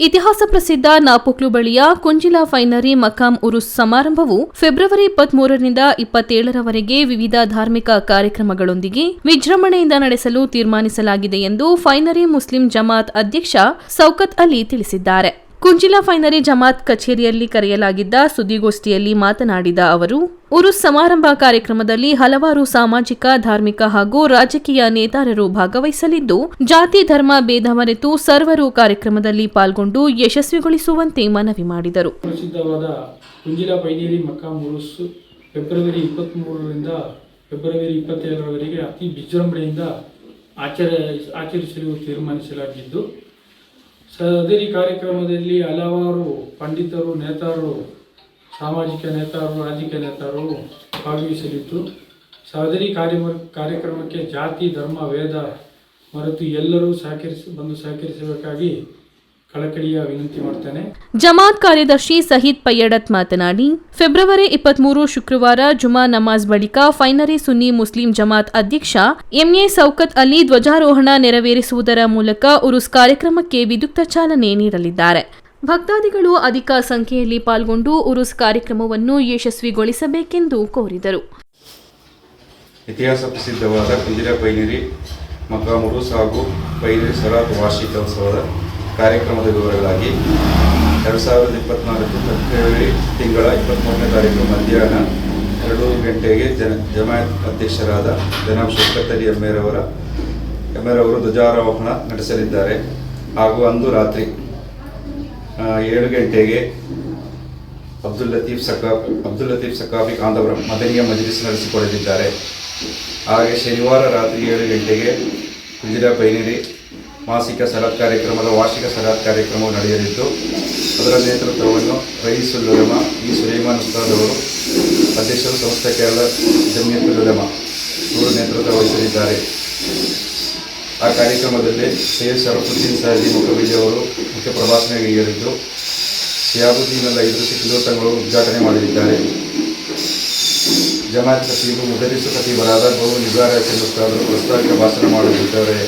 ಇತಿಹಾಸ ಪ್ರಸಿದ್ಧ ನಾಪುಕ್ಲು ಬಳಿಯ ಕುಂಜಿಲಾ ಫೈನರಿ ಮಕಾಂ ಉರುಸ್ ಸಮಾರಂಭವು ಫೆಬ್ರವರಿ ಇಪ್ಪತ್ಮೂರರಿಂದ ಇಪ್ಪತ್ತೇಳರವರೆಗೆ ವಿವಿಧ ಧಾರ್ಮಿಕ ಕಾರ್ಯಕ್ರಮಗಳೊಂದಿಗೆ ವಿಜೃಂಭಣೆಯಿಂದ ನಡೆಸಲು ತೀರ್ಮಾನಿಸಲಾಗಿದೆ ಎಂದು ಫೈನರಿ ಮುಸ್ಲಿಂ ಜಮಾತ್ ಅಧ್ಯಕ್ಷ ಸೌಕತ್ ಅಲಿ ತಿಳಿಸಿದ್ದಾರೆ. ಕುಂಜಿಲಾ ಫೈನರಿ ಜಮಾತ್ ಕಚೇರಿಯಲ್ಲಿ ಕರೆಯಲಾಗಿದ್ದ ಸುದ್ದಿಗೋಷ್ಠಿಯಲ್ಲಿ ಮಾತನಾಡಿದ ಅವರು ಉರುಸ್ ಸಮಾರಂಭ ಕಾರ್ಯಕ್ರಮದಲ್ಲಿ ಹಲವಾರು ಸಾಮಾಜಿಕ, ಧಾರ್ಮಿಕ ಹಾಗೂ ರಾಜಕೀಯ ನೇತಾರರು ಭಾಗವಹಿಸಲಿದ್ದು, ಜಾತಿ, ಧರ್ಮ, ಭೇದ ಮರೆತು ಸರ್ವರು ಕಾರ್ಯಕ್ರಮದಲ್ಲಿ ಪಾಲ್ಗೊಂಡು ಯಶಸ್ವಿಗೊಳಿಸುವಂತೆ ಮನವಿ ಮಾಡಿದರು. ಫೆಬ್ರವರಿ ಫೆಬ್ರವರಿ ಅತಿ ವಿಜೃಂಭಣೆಯಿಂದ ಆಚರ, ಆಚರಿಸಲು ತೀರ್ಮಾನಿಸಲಾಗಿದ್ದು ಸದರಿ ಕಾರ್ಯಕ್ರಮದಲ್ಲಿ ಹಲವಾರು ಪಂಡಿತರು, ನೇತಾರರು, ಸಾಮಾಜಿಕ ನೇತಾರರು, ರಾಜಕೀಯ ನೇತಾರರು ಭಾಗವಹಿಸಲಿದ್ದು ಸದರಿ ಕಾರ್ಯ ಕಾರ್ಯಕ್ರಮಕ್ಕೆ ಜಾತಿ, ಧರ್ಮ, ವೇದ ಮರೆತು ಎಲ್ಲರೂ ಸಹಕರಿಸಿ ಬಂದು ಸಹಕರಿಸಬೇಕಾಗಿ ಕಳಕಳಿಯ ವಿನಂತಿ ಮಾಡ್ತೇನೆ. ಜಮಾತ್ ಕಾರ್ಯದರ್ಶಿ ಸಹೀದ್ ಪಯ್ಯಡತ್ ಮಾತನಾಡಿ ಫೆಬ್ರವರಿ ಇಪ್ಪತ್ಮೂರು ಶುಕ್ರವಾರ ಜುಮಾ ನಮಾಜ್ ಬಳಿಕ ಫೈನರಿ ಸುನ್ನಿ ಮುಸ್ಲಿಂ ಜಮಾತ್ ಅಧ್ಯಕ್ಷ ಎಂಎ ಸೌಕತ್ ಅಲಿ ಧ್ವಜಾರೋಹಣ ನೆರವೇರಿಸುವುದರ ಮೂಲಕ ಉರುಸ್ ಕಾರ್ಯಕ್ರಮಕ್ಕೆ ವಿದ್ಯುಕ್ತ ಚಾಲನೆ ನೀಡಲಿದ್ದಾರೆ. ಭಕ್ತಾದಿಗಳು ಅಧಿಕ ಸಂಖ್ಯೆಯಲ್ಲಿ ಪಾಲ್ಗೊಂಡು ಉರುಸ್ ಕಾರ್ಯಕ್ರಮವನ್ನು ಯಶಸ್ವಿಗೊಳಿಸಬೇಕೆಂದು ಕೋರಿದರು. ಇತಿಹಾಸ ಪ್ರಸಿದ್ಧವಾದ ಕುಂಜಿರ ಪೈನೇರಿ ಮಕಾಮುರು ಹಾಗೂ ಪೈನೇರಿ ಸರಾತ್ ವಾರ್ಷಿಕೋತ್ಸವದ ಕಾರ್ಯಕ್ರಮದ ವಿವರಗಳಾಗಿ ಎರಡು ಸಾವಿರದ ಇಪ್ಪತ್ನಾಲ್ಕು ಫೆಬ್ರವರಿ ತಿಂಗಳ ಇಪ್ಪತ್ತ್ಮೂರನೇ ತಾರೀಕು ಮಧ್ಯಾಹ್ನ ಎರಡು ಗಂಟೆಗೆ ಜನ ಜಮಾಯತ್ ಅಧ್ಯಕ್ಷರಾದ ಜನಾಬ್ ಶೌಕತ್ ಅಲಿ ಎಮ್ಮೇರವರ ಎಮ್ಮೇರವರು ಧ್ವಜಾರೋಹಣ ನಡೆಸಲಿದ್ದಾರೆ. ಹಾಗೂ ಅಂದು ರಾತ್ರಿ ಏಳು ಗಂಟೆಗೆ ಅಬ್ದುಲ್ ಲತೀಫ್ ಸಕಾಫ್ ಅಬ್ದುಲ್ ಲತೀಫ್ ಸಕಾಫಿ ಕಾಂದವರಂ ಮದನಿಯ ಮಜಲಿಸ್ ನಡೆಸಿಕೊಳ್ಳಲಿದ್ದಾರೆ ಹಾಗೆ ಶನಿವಾರ ರಾತ್ರಿ ಏಳು ಗಂಟೆಗೆ ಗುಜರಾ ಪೈನೇರಿ ಮಾಸಿಕ ಸರತ್ ಕಾರ್ಯಕ್ರಮದ ವಾರ್ಷಿಕ ಸರತ್ ಕಾರ್ಯಕ್ರಮವು ನಡೆಯಲಿದ್ದು, ಅದರ ನೇತೃತ್ವವನ್ನು ರಯೀಸುಲ್ ಈ ಸುಲೈಮಾನ್ ಉಸ್ತಾದ್ ಅವರು, ಅಧ್ಯಕ್ಷರು ಸಂಸ್ಥೆ ಕೇರಳ ಜಮಿಯತುಲ್ ಉಲಮಾ ಇವರು ನೇತೃತ್ವ ವಹಿಸಲಿದ್ದಾರೆ. ಆ ಕಾರ್ಯಕ್ರಮದಲ್ಲಿ ಸೈಯದ್ ಶರಫುದ್ದೀನ್ ಸಾಜಿ ಮುಖಬಿಜಿ ಅವರು ಮುಖ್ಯ ಅಲ್ಲ ಐದೃಶಿ ಕಿಲೋತಂಗಳು ಉದ್ಘಾಟನೆ ಮಾಡಲಿದ್ದಾರೆ. ಜಮಾತ್ ಖತೀಬು ಮುದರಿಸು ಸಚಿವರಾದ ಬಹು ನಿಗಾರ ಉಸ್ತಾದರು ಪ್ರಸ್ತಾವಿಕ ಭಾಷಣ ಮಾಡಲಿದ್ದಾರೆ.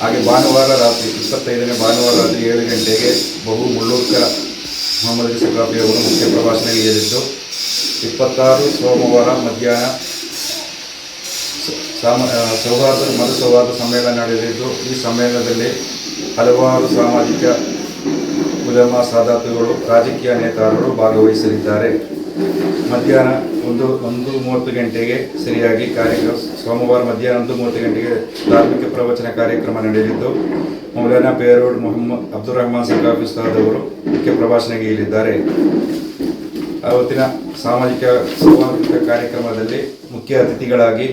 ಹಾಗೆ ಭಾನುವಾರ ರಾತ್ರಿ ಇಪ್ಪತ್ತೈದನೇ ಭಾನುವಾರ ರಾತ್ರಿ ಏಳು ಗಂಟೆಗೆ ಬಹು ಮುಳ್ಳೂರ್ಕರ ಮೊಹಮ್ಮದ್ ಸಕಾಫಿ ಅವರು ಮುಖ್ಯ ಪ್ರಭಾಷಣೆಗೈಯಲಿದ್ದು ಇಪ್ಪತ್ತಾರು ಸೋಮವಾರ ಮಧ್ಯಾಹ್ನ ಸಾಮ ಸೌಹಾರ್ದ ಮತ ಸೌಹಾರ್ದ ಸಮ್ಮೇಳನ ನಡೆಯಲಿದ್ದು ಈ ಸಮ್ಮೇಳನದಲ್ಲಿ ಹಲವಾರು ಸಾಮಾಜಿಕ ಉದ್ಯಮ ಸಾಧಾತುಗಳು ರಾಜಕೀಯ ನೇತಾರರು ಭಾಗವಹಿಸಲಿದ್ದಾರೆ. ಮಧ್ಯಾಹ್ನ ಒಂದು ಒಂದು ಮೂವತ್ತು ಗಂಟೆಗೆ ಸರಿಯಾಗಿ ಕಾರ್ಯಕ್ರಮ, ಸೋಮವಾರ ಮಧ್ಯಾಹ್ನ ಒಂದು ಮೂವತ್ತು ಗಂಟೆಗೆ ಧಾರ್ಮಿಕ ಪ್ರವಚನ ಕಾರ್ಯಕ್ರಮ ನಡೆಯಲಿದ್ದು, ಮೌಲಾನಾ ಪೇರೋಡ್ ಮೊಹಮ್ಮದ್ ಅಬ್ದುಲ್ ರಹಮಾನ್ ಸಕಾಫಿ ಅವರು ಮುಖ್ಯ ಪ್ರಭಾಷಣೆಗೈಯಲಿದ್ದಾರೆ ಆವತ್ತಿನ ಸಾಮಾಜಿಕ ಸಾಮಾಜಿಕ ಕಾರ್ಯಕ್ರಮದಲ್ಲಿ ಮುಖ್ಯ ಅತಿಥಿಗಳಾಗಿ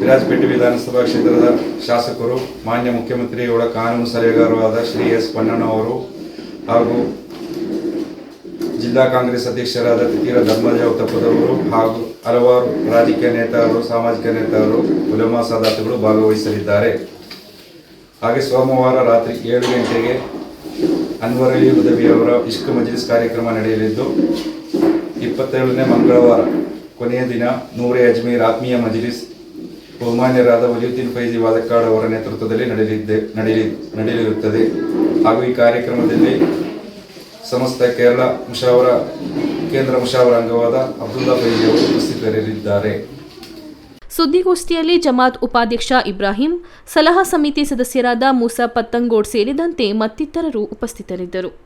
ವಿರಾಜಪೇಟೆ ವಿಧಾನಸಭಾ ಕ್ಷೇತ್ರದ ಶಾಸಕರು, ಮಾನ್ಯ ಮುಖ್ಯಮಂತ್ರಿಯವರ ಕಾನೂನು ಸಲಹೆಗಾರರಾದ ಶ್ರೀ ಎಸ್ ಪನ್ನಣ್ಣ ಅವರು ಹಾಗೂ ಜಿಲ್ಲಾ ಕಾಂಗ್ರೆಸ್ ಅಧ್ಯಕ್ಷರಾದ ತಿರ ಧರ್ಮರಾಜ ಉತ್ತಪ್ಪದವರು ಹಾಗೂ ಹಲವಾರು ರಾಜಕೀಯ ನೇತಾರರು, ಸಾಮಾಜಿಕ ನೇತಾರರು, ಉಲಮಾ ಸಾದಾತುಗಳು ಭಾಗವಹಿಸಲಿದ್ದಾರೆ. ಹಾಗೆ ಸೋಮವಾರ ರಾತ್ರಿ ಏಳು ಗಂಟೆಗೆ ಅನ್ವರ್ ಅಲಿ ಉದವಿಯವರ ಇಷ್ಕ್ ಮಜ್ಲಿಸ್ ಕಾರ್ಯಕ್ರಮ ನಡೆಯಲಿದ್ದು, ಇಪ್ಪತ್ತೇಳನೇ ಮಂಗಳವಾರ ಕೊನೆಯ ದಿನ ನೂರೆ ಅಜ್ಮೀರ್ ಆತ್ಮೀಯ ಮಜ್ಲಿಸ್ ಬಹುಮಾನ್ಯರಾದ ವಲಿಯುದ್ದೀನ್ ಫೈಜಿ ವಾದಕ್ಕಾಡ್ ಅವರ ನೇತೃತ್ವದಲ್ಲಿ ನಡೆಯಲಿದ್ದೆ ನಡೆಯಲಿ ನಡೆಯಲಿರುತ್ತದೆ. ಹಾಗೂ ಈ ಕಾರ್ಯಕ್ರಮದಲ್ಲಿ ಸಮಸ್ತ ಕೇರಳ ಮುಷಾವರ, ಕೇಂದ್ರ ಮುಷಾವರ ಅಂಗವಾದ ಅಬ್ದುಲ್ಲಾ ಫೈಜಿ ಅವರು ಉಪಸ್ಥಿತರಿದ್ದಾರೆ. ಸುದ್ದಿಗೋಷ್ಠಿಯಲ್ಲಿ ಜಮಾತ್ ಉಪಾಧ್ಯಕ್ಷ ಇಬ್ರಾಹಿಂ, ಸಲಹಾ ಸಮಿತಿ ಸದಸ್ಯರಾದ ಮೂಸಾ ಪತ್ತಂಗೋಡ್ ಸೇರಿದಂತೆ ಮತ್ತಿತರರು ಉಪಸ್ಥಿತರಿದ್ದರು.